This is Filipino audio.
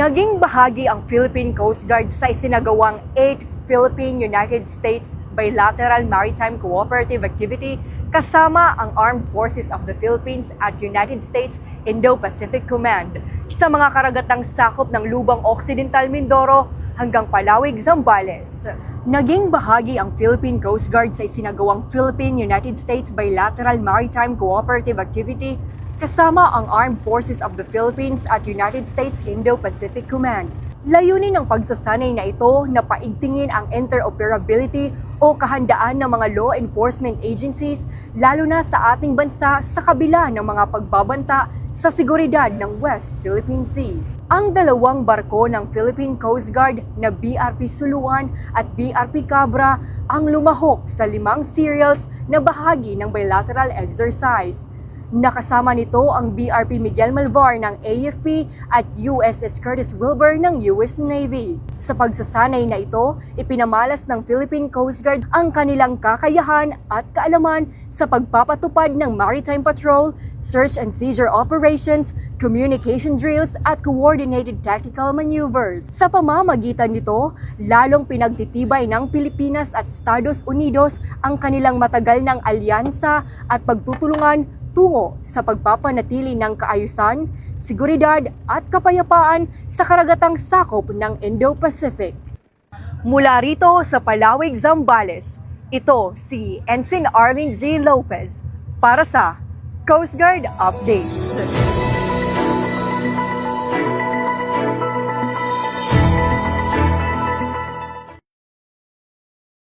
Naging bahagi ang Philippine Coast Guard sa isinagawang 8th Philippine-United States Bilateral Maritime Cooperative Activity kasama ang Armed Forces of the Philippines at United States Indo-Pacific Command sa mga karagatang sakop ng Lubang Occidental Mindoro hanggang Palawig, Zambales. Naging bahagi ang Philippine Coast Guard sa isinagawang Philippine-United States Bilateral Maritime Cooperative Activity kasama ang Armed Forces of the Philippines at United States Indo-Pacific Command. Layunin ng pagsasanay na ito na paigtingin ang interoperability o kahandaan ng mga law enforcement agencies lalo na sa ating bansa sa kabila ng mga pagbabanta sa seguridad ng West Philippine Sea. Ang dalawang barko ng Philippine Coast Guard na BRP Suluan at BRP Cabra ang lumahok sa limang serials na bahagi ng bilateral exercise. Nakasama nito ang BRP Miguel Malvar ng AFP at USS Curtis Wilbur ng US Navy. Sa pagsasanay na ito, ipinamalas ng Philippine Coast Guard ang kanilang kakayahan at kaalaman sa pagpapatupad ng maritime patrol, search and seizure operations, communication drills at coordinated tactical maneuvers. Sa pamamagitan nito, lalong pinagtitibay ng Pilipinas at Estados Unidos ang kanilang matagal ng alyansa at pagtutulungan tungo sa pagpapanatili ng kaayusan, seguridad at kapayapaan sa karagatang sakop ng Indo-Pacific. Mula rito sa Palawig, Zambales, ito si Ensign Arlene G. Lopez para sa Coast Guard Updates.